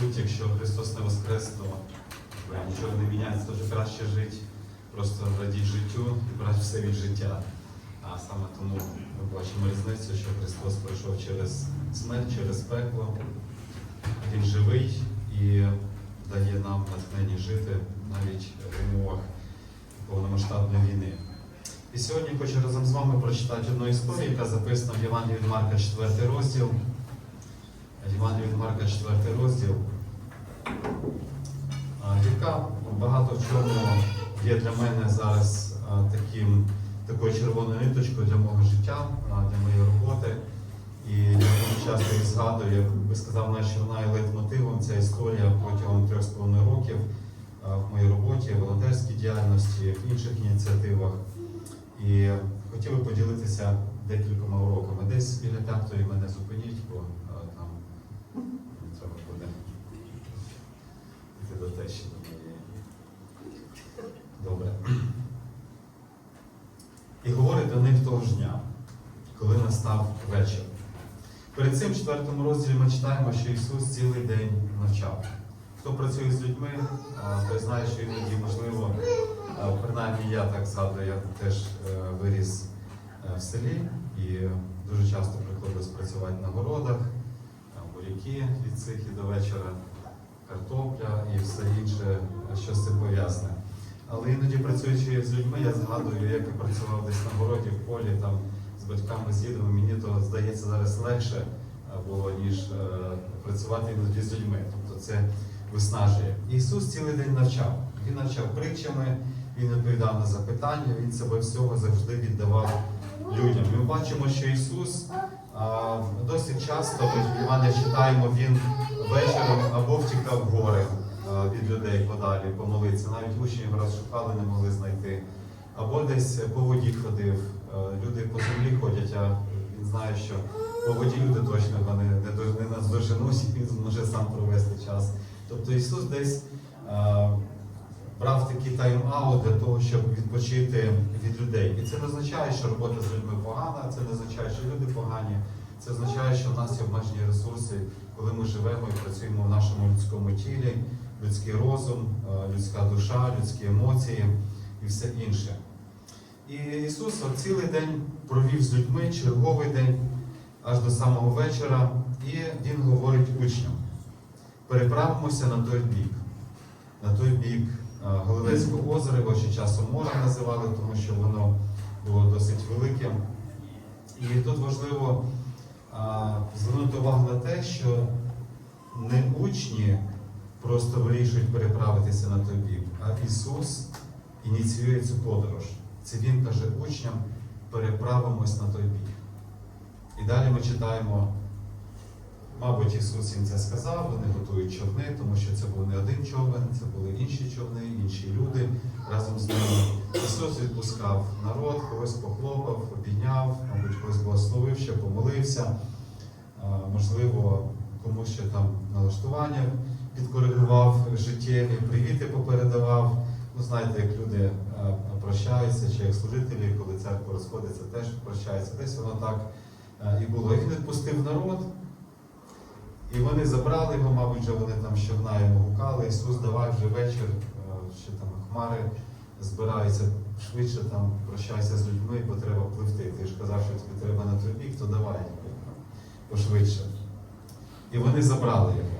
суть, якщо Христос не воскрес, то нічого не міняється, дуже краще жити, просто радіть життю і брати все від життя. А саме тому ми бачимо різницю, що Христос пройшов через смерть, через пекло. Він живий і дає нам натхнення жити навіть в умовах повномасштабної війни. І сьогодні хочу разом з вами прочитати одну історію, яка записана в Євангелії Марка 4 розділ. Євангелії від Марка 4 розділ, яка багато в чому є для мене зараз таким, такою червоною ниточкою для мого життя, для моєї роботи. І я дуже часто їх згадую, я би сказав, наче вона є лейтмотивом ця історія протягом трьох з половиною років в моїй роботі, волонтерській діяльності, в інших ініціативах. І хотів би поділитися декількома уроками. Десь біля п'ятої мене зупиніть, бо а, там треба буде моєї. Добре. І говорить до них того ж дня, коли настав вечір. Перед цим в четвертому розділі ми читаємо, що Ісус цілий день навчав. Хто працює з людьми, той знає, що іноді можливо, принаймні я так згадую, я теж е, виріс е, в селі і дуже часто приходилось працювати на городах, там буряки від цих і до вечора, картопля і все інше, що з цим пов'язане. Але іноді працюючи з людьми, я згадую, як я працював десь на городі, в полі, там з батьками, з дідами, мені то здається зараз легше було, ніж е, працювати іноді з людьми. Тобто це виснажує. Ісус цілий день навчав. Він навчав притчами, він відповідав на запитання, він себе всього завжди віддавав людям. Ми бачимо, що Ісус досить часто ми читаємо, він вечором або втікав в гори від людей подалі, помолитися. Навіть учнів раз шукали, не могли знайти. Або десь по воді ходив. Люди по землі ходять, а він знає, що по воді люди точно його не, не, до- не наздоженуть, і він зможе сам провести час. Тобто Ісус десь брав такий тайм-аут для того, щоб відпочити від людей. І це не означає, що робота з людьми погана, це не означає, що люди погані. Це означає, що в нас є обмежені ресурси, коли ми живемо і працюємо в нашому людському тілі, людський розум, е, людська душа, людські емоції і все інше. І Ісус цілий день провів з людьми, черговий день, аж до самого вечора, і Він говорить учням: переправимося на той бік, на той бік Галилейського озера, його ще часом море називали, тому що воно було досить велике. І тут важливо звернути увагу на те, що не учні просто вирішують переправитися на той бік, а Ісус ініціює цю подорож. Це Він каже учням, переправимось на той бік. І далі ми читаємо, мабуть, Ісус їм це сказав, вони готують човни, тому що це був не один човен, це були інші човни, інші люди разом з ними. Ісус відпускав народ, когось похлопав, обійняв, мабуть, когось благословив, ще помолився. Можливо, комусь ще там налаштування підкоригував життєві, привіти попередавав. Ну, знаєте, як люди е, прощаються, чи як служителі, коли церква розходиться, теж прощаються. Десь воно так е, і було. І він відпустив народ, і вони забрали його, мабуть, вже вони там щовна йому гукали. Ісус давай вже вечір, е, ще там хмари збираються швидше там прощайся з людьми, бо треба пливти. Ти ж казав, що тобі треба на той бік, то давай пошвидше. І вони забрали його,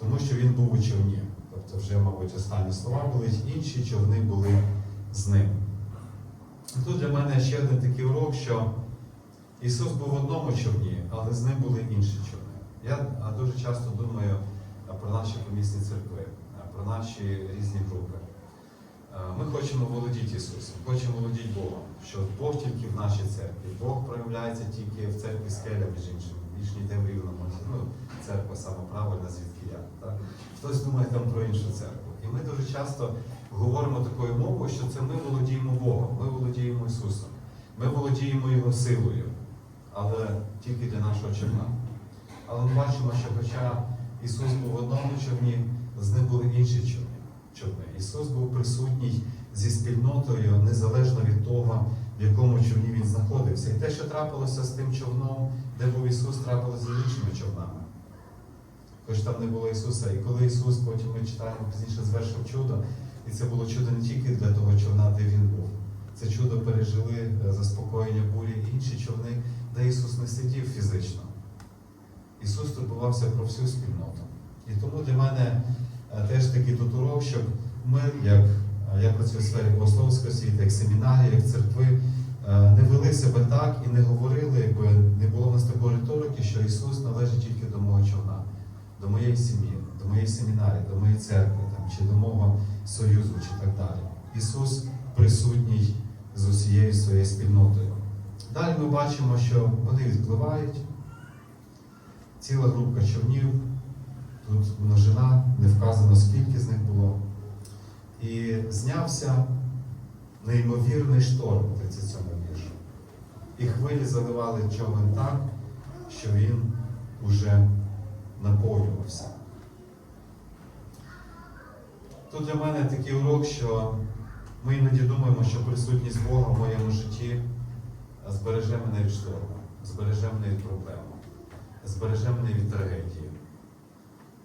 тому що він був у човні. Тобто вже, мабуть, останні слова були, інші човни були з ним. Тут для мене ще один такий урок, що Ісус був в одному човні, але з ним були інші човни. Я дуже часто думаю про наші помісні церкви, про наші різні групи. Ми хочемо володіти Ісусом, хочемо володіти Богом, що Бог тільки в нашій церкві. Бог проявляється тільки в церкві скеля, між іншим, більш ніде в рівному. Ну, церква саме правильна, звідки я. Так? Хтось думає там про іншу церкву. І ми дуже часто говоримо такою мовою, що це ми володіємо Богом, ми володіємо Ісусом, ми володіємо Його силою, але тільки для нашого човна. Але ми бачимо, що хоча Ісус був в одному човні, з ним були інші човни. Ісус був присутній зі спільнотою незалежно від того, в якому човні він знаходився. І те, що трапилося з тим човном, де був Ісус, трапилося з іншими човнами. Хоч там не було Ісуса. І коли Ісус, потім ми читаємо пізніше, звершив чудо, і це було чудо не тільки для того човна, де він був. Це чудо пережили е, заспокоєння бурі інші човни, де Ісус не сидів фізично. Ісус турбувався про всю спільноту. І тому для мене е, теж такий тут урок, щоб ми, як е, я працюю в сфері богословської освіти, як семінарії, як церкви, е, не вели себе так і не говорили, якби не було в нас такої риторики, що Ісус належить тільки до мого човна, до моєї сім'ї, до моєї семінарії, до моєї церкви там, чи до мого союзу, чи так далі. Ісус присутній з усією своєю спільнотою. Далі ми бачимо, що вони відпливають, ціла група човнів, тут множина, не вказано, скільки з них було. І знявся неймовірний шторм в 37 віршу. І хвилі заливали човен так, що він уже наповнювався. Тут для мене такий урок, що ми іноді думаємо, що присутність Бога в моєму житті збереже мене від шторму, збереже мене від проблем, збереже мене від трагедії,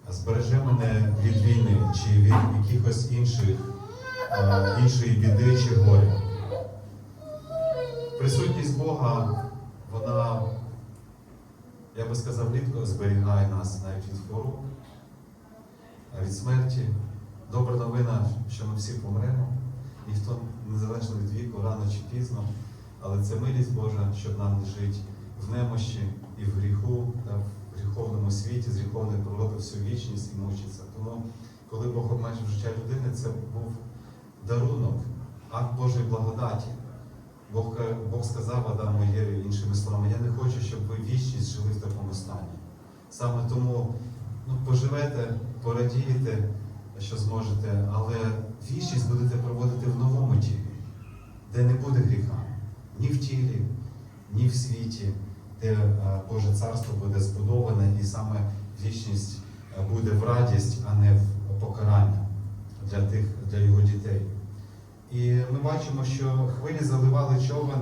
а збереже мене від війни чи від якихось інших, е, іншої біди чи горя. Присутність Бога, вона, я би сказав, рідко зберігає нас навіть від хвороб, від смерті. Добра новина, що ми всі помремо, ніхто незалежно від віку, рано чи пізно, але це милість Божа, щоб нам не жити в немощі і в гріху, та в гріховному світі, з гріховної природи всю вічність і мучиться. Тому, коли Бог обмежив життя людини, це був дарунок, акт Божої благодаті. Бог, Бог сказав Адаму Єві іншими словами, я не хочу, щоб ви вічність жили в такому стані. Саме тому ну, поживете, порадієте, що зможете, але вічність будете проводити в новому тілі, де не буде гріха ні в тілі, ні в світі, де е, Боже царство буде збудоване, і саме вічність е, буде в радість, а не в покарання для тих, для його дітей. І ми бачимо, що хвилі заливали човен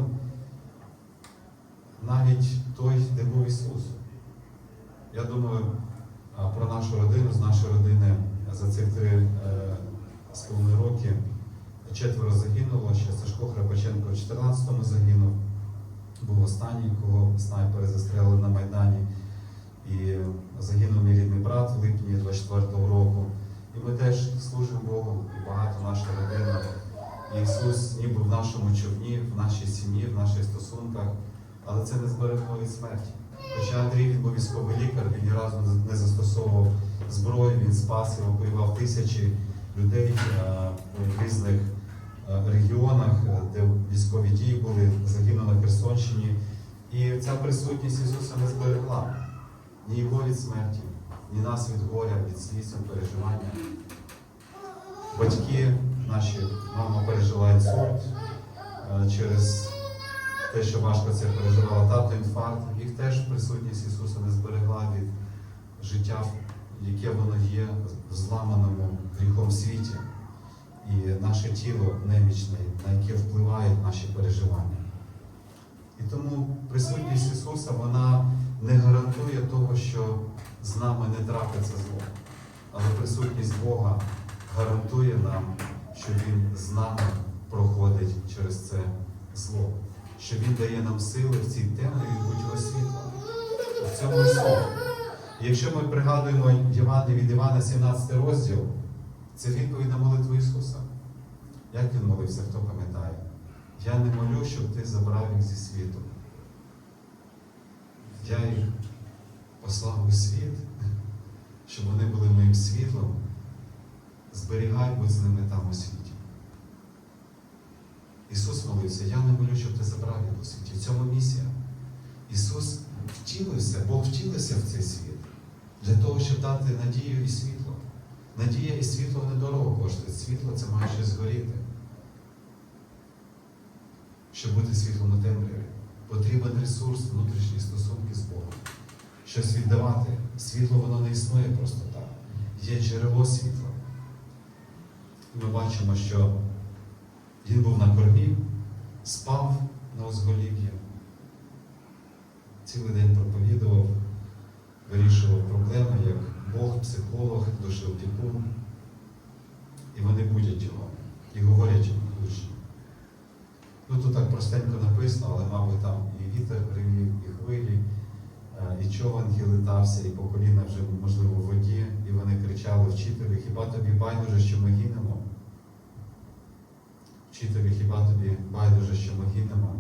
навіть той, де був Ісус. Я думаю про нашу родину, з нашої родини за цих три е, з половиною роки четверо загинуло. Ще Сашко Храпаченко в 14-му загинув. Був останній, кого снайпери застрелили на Майдані. І загинув мій рідний брат в липні 24-го року. І ми теж служимо Богу, і багато наша родина. І Ісус ніби в нашому човні, в нашій сім'ї, в наших стосунках, але це не зберегло від смерті. Хоча Андрій він був військовий лікар, він ні разу не застосовував зброю, він спас і воював тисячі людей е, різних регіонах, е, де військові дії були, загинув на Херсонщині. І ця присутність Ісуса не зберегла ні його від смерті, ні нас від горя, від сліз, переживання. Батьки наші, мама пережила інсульт е, через те, що важко це переживала тато інфаркт, їх теж присутність Ісуса не зберегла від життя, яке воно є в зламаному гріхом світі, і наше тіло немічне, на яке впливають наші переживання. І тому присутність Ісуса вона не гарантує того, що з нами не трапиться зло. Але присутність Бога гарантує нам, що Він з нами проходить через це зло, що Він дає нам сили в цій темряві будь-його світла. В цьому і суть. І Якщо ми пригадуємо від Івана 17 розділ, це відповідь на молитву Ісуса. Як він молився, хто пам'ятає? Я не молю, щоб ти забрав їх зі світу. Я їх послав у світ, щоб вони були моїм світлом. Зберігай будь з ними там у світі. Ісус молився, я не молю, щоб ти забрав їх у світі. В цьому місія. Ісус втілився, Бог втілився в цей світ для того, щоб дати надію і світло. Надія і світло недорого коштує. Світло це має щось згоріти. Щоб бути світлом у темряві, потрібен ресурс, внутрішні стосунки з Богом. Щось віддавати. Світло воно не існує просто так. Є джерело світла. І ми бачимо, що він був на кормі, спав, на узголів'я. Цілий день проповідував, вирішував проблеми, як Бог, психолог, душеопікун. І вони будять його і говорять йому учні. Ну тут так простенько написано, але, мабуть, там і вітер гримів, і хвилі, е, і човен гілитався, і по коліна вже, можливо, в воді, і вони кричали, вчителю, хіба тобі байдуже, що ми гинемо? Вчителю, хіба тобі байдуже, що ми гинемо?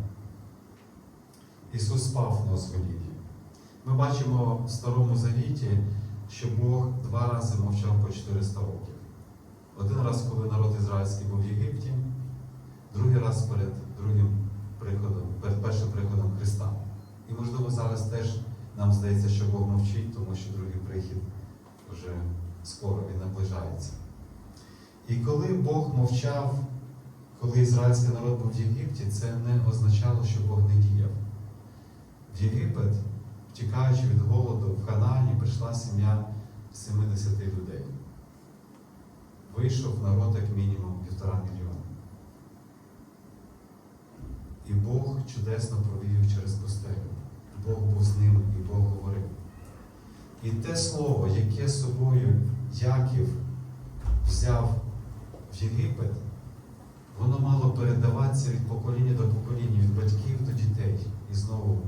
Ісус спав на Озголів'ї. Ми бачимо в Старому Завіті, що Бог два рази мовчав по 400 років. Один раз, коли народ ізраїльський був в Єгипті, другий раз перед другим приходом, перед першим приходом Христа. І можливо зараз теж нам здається, що Бог мовчить, тому що другий прихід вже скоро він наближається. І коли Бог мовчав, коли ізраїльський народ був в Єгипті, це не означало, що Бог не діяв. В Єгипет, втікаючи від голоду, в Ханані прийшла сім'я 70 людей. Вийшов народ як мінімум півтора мільйона. І Бог чудесно провів через пустелю. Бог був з ними і Бог говорив. І те слово, яке собою Яків взяв в Єгипет, воно мало передаватися від покоління до покоління, від батьків до дітей. І знову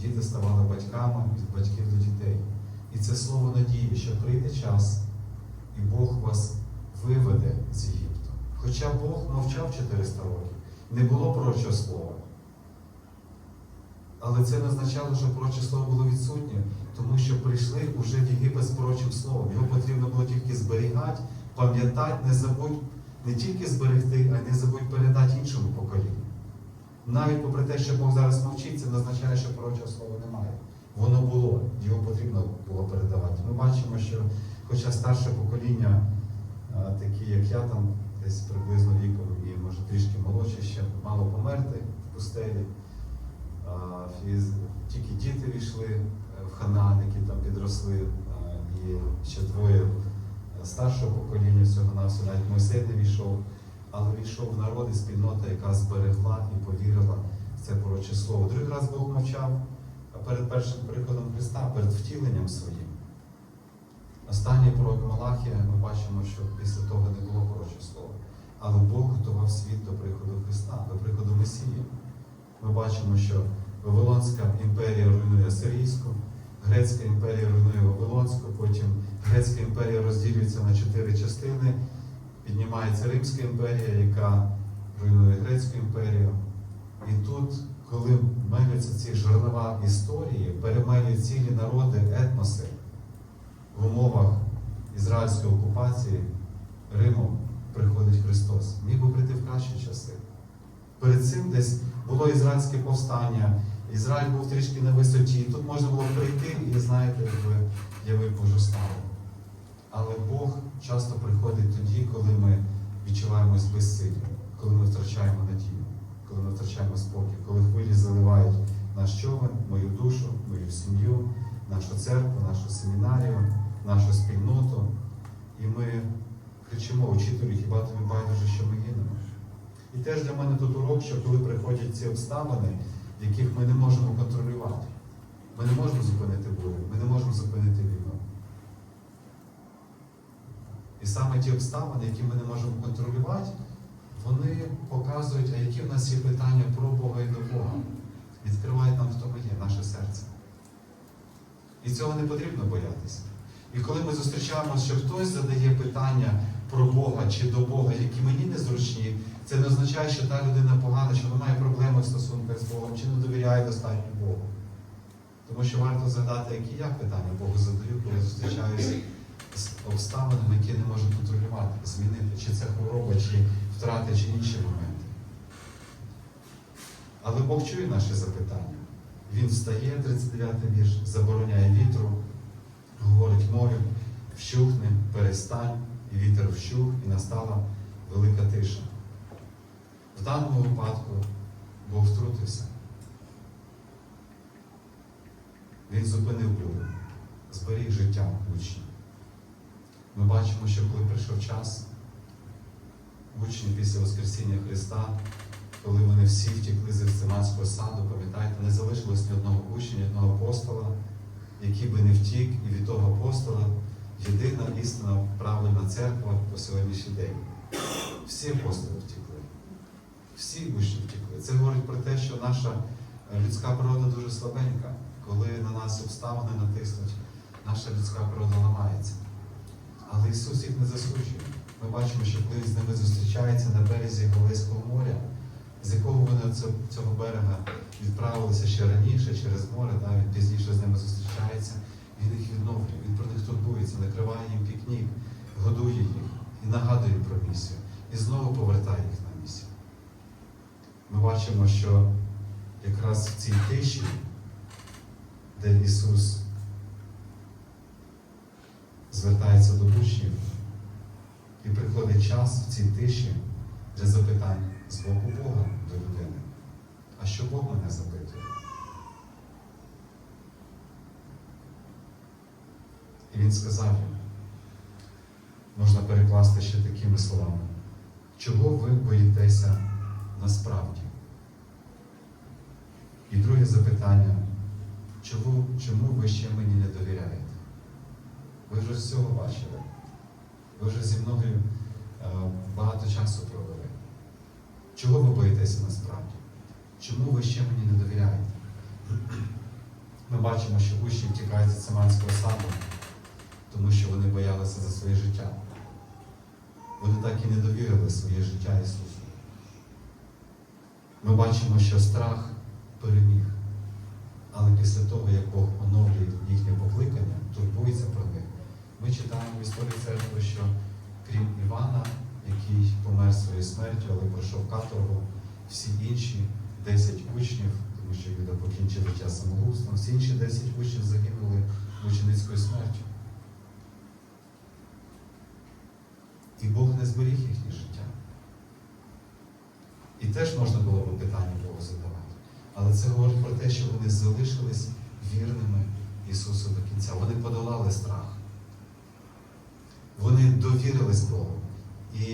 діти ставали батьками від батьків до дітей. І це слово надії, що прийде час, і Бог вас виведе з Єгипту. Хоча Бог мовчав 400 років, не було пророчого слова. Але це не означало, що пророче слово було відсутнє, тому що прийшли уже в Єгипет з пророчим словом. Його потрібно було тільки зберігати, пам'ятати, не забудь не тільки зберегти, а й не забудь передати іншому поколінню. Навіть попри те, що Бог зараз мовчить, це не означає, що пророчого слова немає. Воно було, його потрібно було передавати. Ми бачимо, що хоча старше покоління, а, такі як я, там десь приблизно віком і може трішки молодші, ще мало померти в пустелі. Тільки діти війшли е, в Ханан, які там підросли, і ще двоє е, старшого покоління всього навсього навіть Мойсей не війшов, але війшов народ і спільнота, яка зберегла і повірила в це пророче слово. Другий раз Бог мовчав перед першим приходом Христа, перед втіленням своїм. Останній пророк Малахія, ми бачимо, що після того не було пророчого слова. Але Бог готував світ до приходу Христа, до приходу Месії. Ми бачимо, що Вавилонська імперія руйнує Асирійську, Грецька імперія руйнує Вавилонську, потім Грецька імперія розділюється на чотири частини, піднімається Римська імперія, яка руйнує Грецьку імперію. І тут, коли мелються ці жернова історії, перемелюють цілі народи, етноси в умовах ізраїльської окупації Римом приходить Христос. Міг би прийти в кращі часи. Перед цим десь було ізраїльське повстання, Ізраїль був трішки на висоті. Тут можна було прийти і, знаєте, якби явив Божу славу. Але Бог часто приходить тоді, коли ми відчуваємось безсилі, коли ми втрачаємо надію, коли ми втрачаємо спокій, коли хвилі заливають наш човен, мою душу, мою сім'ю, нашу церкву, нашу семінарію, нашу спільноту. І ми кричимо, учителю, хіба тобі байдуже, що ми гинемо? І теж для мене тут урок, що коли приходять ці обставини, яких ми не можемо контролювати, ми не можемо зупинити бурю, ми не можемо зупинити війну. І саме ті обставини, які ми не можемо контролювати, вони показують, а які в нас є питання про Бога і до Бога. Відкривають нам, хто ми є, наше серце. І цього не потрібно боятися. І коли ми зустрічаємося, що хтось задає питання про Бога чи до Бога, які мені незручні, це не означає, що та людина погана, що вона має проблеми в стосунках з Богом, чи не довіряє достатньо Богу. Тому що варто згадати, які я питання Богу задаю, коли зустрічаюся з обставинами, які не можу контролювати, змінити, чи це хвороба, чи втрати, чи інші моменти. Але Бог чує наші запитання. Він встає, 39-й вірш, забороняє вітру, говорить морю, вщухне, перестань, і вітер вщух, і настала велика тиша. В даному випадку Бог втрутився. Він зупинив бурю, зберіг життя учнів. Ми бачимо, що коли прийшов час, учні після Воскресіння Христа коли вони всі втекли з Гефсиманського саду, пам'ятаєте, не залишилось ні одного учня, ні одного апостола, який би не втік, і від того апостола єдина істина правильна церква по сьогоднішній день. Всі апостоли втекли, всі учні втекли. Це говорить про те, що наша людська природа дуже слабенька. Коли на нас обставини натиснуть, наша людська природа ламається. Але Ісус їх не засуджує. Ми бачимо, що коли Він з ними зустрічається на березі Галилейського моря, з якого вони цього берега відправилися ще раніше через море, да, він пізніше з ними зустрічається, він їх відновлює, він про них турбується, накриває їм пікнік, годує їх і нагадує про місію, і знову повертає їх на місію. Ми бачимо, що якраз в цій тиші, де Ісус звертається до учнів, і приходить час в цій тиші для запитань з боку Бога до людини. А що Бог мене запитує? І він сказав їм, можна перекласти ще такими словами, чого ви боїтеся насправді? І друге запитання, чому, чому ви ще мені не довіряєте? Ви вже всього бачили. Ви вже зі мною е, багато часу провели. Чого ви боїтеся насправді? Чому ви ще мені не довіряєте? Ми бачимо, що учні втікають з Семанського саду, тому що вони боялися за своє життя. Вони так і не довірили своє життя Ісусу. Ми бачимо, що страх переміг. Але після того, як Бог оновлює їхнє покликання, турбується про них, ми читаємо в історії церкви, що крім Івана, який помер своєю смертю, але пройшов каторгу, всі інші 10 учнів, тому що Юда покінчив життя самогубством, всі інші 10 учнів загинули мученицькою смертю. І Бог не зберіг їхнє життя. І теж можна було б питання Богу задавати. Але це говорить про те, що вони залишились вірними Ісусу до кінця. Вони подолали страх. Вони довірились Богу. І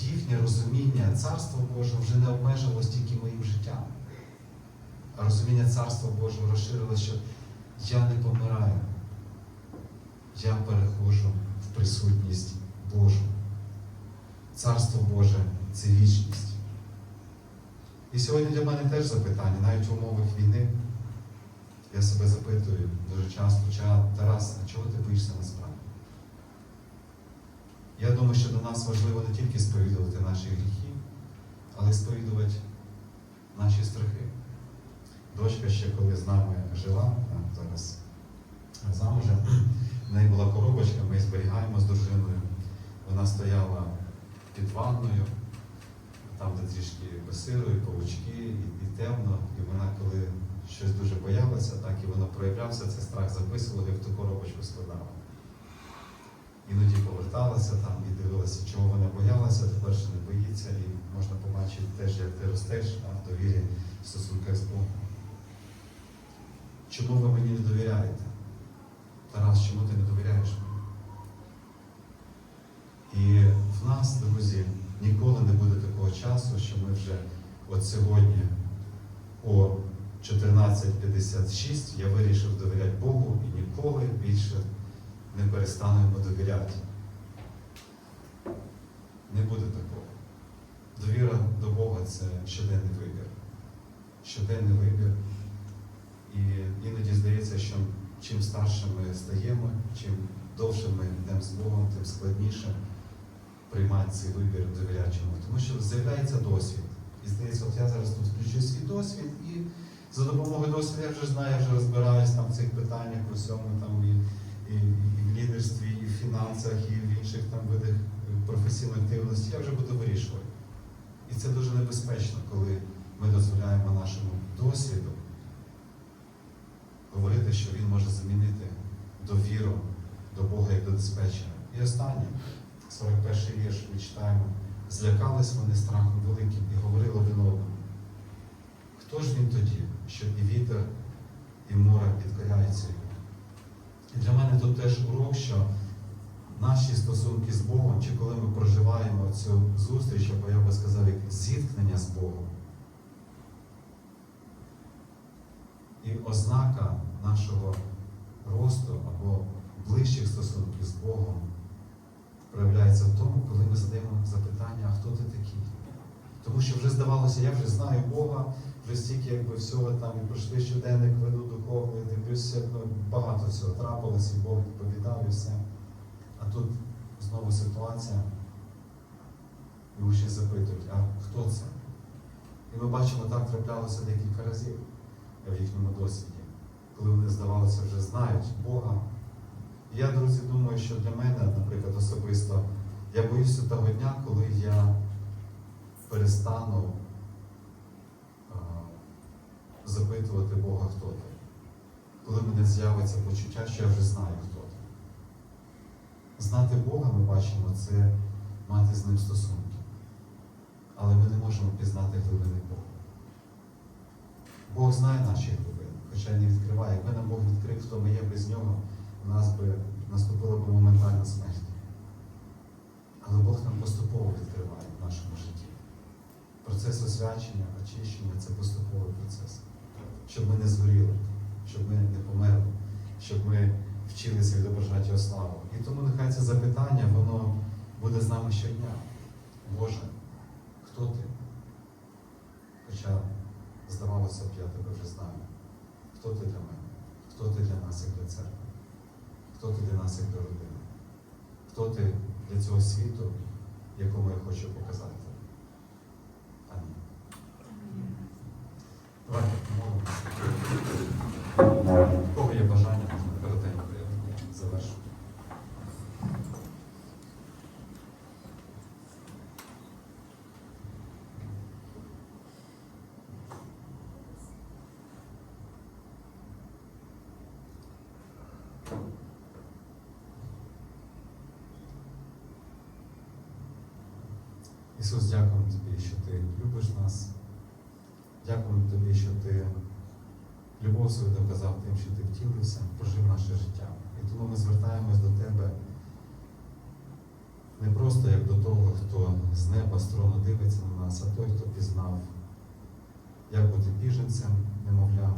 їхнє розуміння Царства Божого вже не обмежилось тільки моїм життям. А розуміння Царства Божого розширилося, що я не помираю. Я переходжу в присутність Божу. Царство Боже це вічність. І сьогодні для мене теж запитання, навіть в умовах війни. Я себе запитую дуже часто, «Ча, Тарас, а чого ти боїшся насправді? Я думаю, що до нас важливо не тільки сповідувати наші гріхи, але й сповідувати наші страхи. Дочка ще коли з нами жила, зараз замужем, в неї була коробочка, ми зберігаємо з дружиною. Вона стояла під ванною, там, де трішки безсиру, і павучки, і, і темно. І вона, коли щось дуже боялася, так і воно проявлявся, цей страх записувала і в ту коробочку складала. Іноді поверталася там і дивилася, чого вона боялася, тепер ще не боїться, і можна побачити теж, як ти ростеш а, в довірі в стосунках з Богом. Чому ви мені не довіряєте? Тарас, чому ти не довіряєш мені? І в нас, друзі, ніколи не буде такого часу, що ми вже от сьогодні о 14.56 я вирішив довіряти Богу і ніколи більше не перестану йому довіряти. Не буде такого. Довіра до Бога це щоденний вибір. Щоденний вибір. І іноді здається, що чим старше ми стаємо, чим довше ми йдемо з Богом, тим складніше приймати цей вибір довіряти чому. Тому що з'являється досвід. І здається, от я зараз тут включу свій досвід, і за допомогою досвіду я вже знаю, я вже розбираюсь там в цих питаннях, у всьому там і, і, і в лідерстві, і в фінансах, і в інших там видах професійної активності, я вже буду вирішувати. І це дуже небезпечно, коли ми дозволяємо нашому досвіду говорити, що він може замінити довіру до Бога як до диспетчера. І останнє, 41 й вірш, ми читаємо. Злякались вони страхом великим тут теж урок, що наші стосунки з Богом, чи коли ми проживаємо цю зустріч, або я би сказав, як зіткнення з Богом. І ознака нашого росту або ближчих стосунків з Богом проявляється в тому, коли ми задаємо запитання, а хто ти такий? Тому що вже здавалося, я вже знаю Бога вже стільки якби всього там і пройшли щоденник, веду духовний, дивлюся, ну, багато всього трапилося, і Бог відповідав і все. А тут знову ситуація, і учні запитують, а хто це? І ми бачимо, так траплялося декілька разів в їхньому досвіді, коли вони, здавалося, вже знають Бога. І я, друзі, думаю, що для мене, наприклад, особисто, я боюся того дня, коли я перестану запитувати Бога, хто ти. Коли в мене з'явиться почуття, що я вже знаю, хто ти. Знати Бога, ми бачимо, це мати з ним стосунки. Але ми не можемо пізнати глибини Бога. Бог знає наші глибини, хоча не відкриває. Якби нам Бог відкрив, хто ми є без нього, у нас би наступила б моментальна смерть. Але Бог нам поступово відкриває в нашому житті. Процес освячення, очищення це поступовий процес. Щоб ми не згоріли, щоб ми не померли, щоб ми вчилися відображати славу. І тому нехай це запитання, воно буде з нами щодня. Боже, хто ти? Хоча, здавалося б, я тебе вже знаю. Хто ти для мене? Хто ти для нас як для церкви? Хто ти для нас як для родини? Хто ти для цього світу, якому я хочу показати? Амінь. Давайте помолимося. У кого є бажання, можна коротенько я завершу. Ісус, дякуємо тобі, що ти любиш нас. Дякуємо тобі, що ти любов свою доказав тим, що ти втілився, прожив наше життя. І тому ми звертаємось до тебе не просто як до того, хто з неба з трону дивиться на нас, а той, хто пізнав, як бути біженцем, немовлям,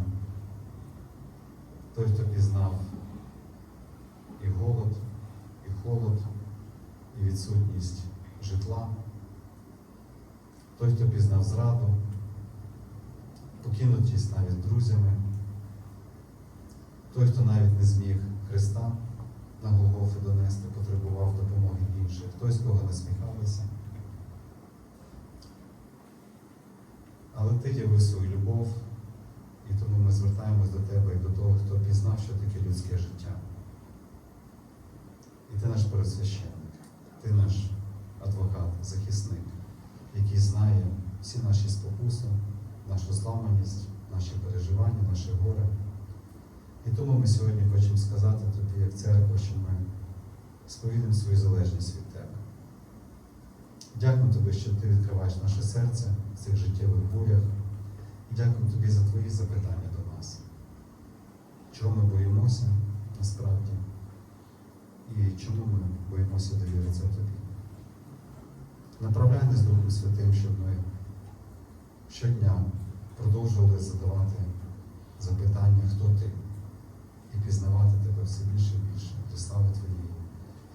той, хто пізнав і голод, і холод, і відсутність житла, той, хто пізнав зраду, покинутість навіть друзями, той, хто навіть не зміг Христа на Голгофу донести, потребував допомоги інших, той, з кого насміхалися. Але ти явив свою любов, і тому ми звертаємось до тебе і до того, хто пізнав, що таке людське життя. І ти наш пересвященник, ти наш адвокат, захисник, який знає всі наші спокуси, нашу зламаність, наші переживання, наше горе. І тому ми сьогодні хочемо сказати тобі, як церква, що ми сповідуємо свою залежність від тебе. Дякуємо тобі, що ти відкриваєш наше серце в цих життєвих бурях. І дякуємо тобі за твої запитання до нас. Чого ми боїмося насправді? І чому ми боїмося довіритися тобі? Направляй нас Духом Святим, щоб ми щодня продовжували задавати запитання, хто ти, і пізнавати тебе все більше і більше для слави Твоєї,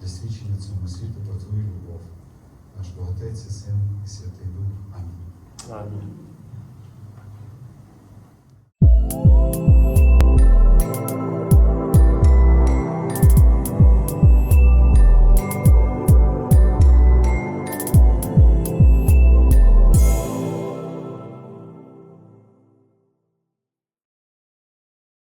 для свідчення цьому світу про Твою любов, наш Бог Отець і Син і Святий Дух. Амінь. Амінь.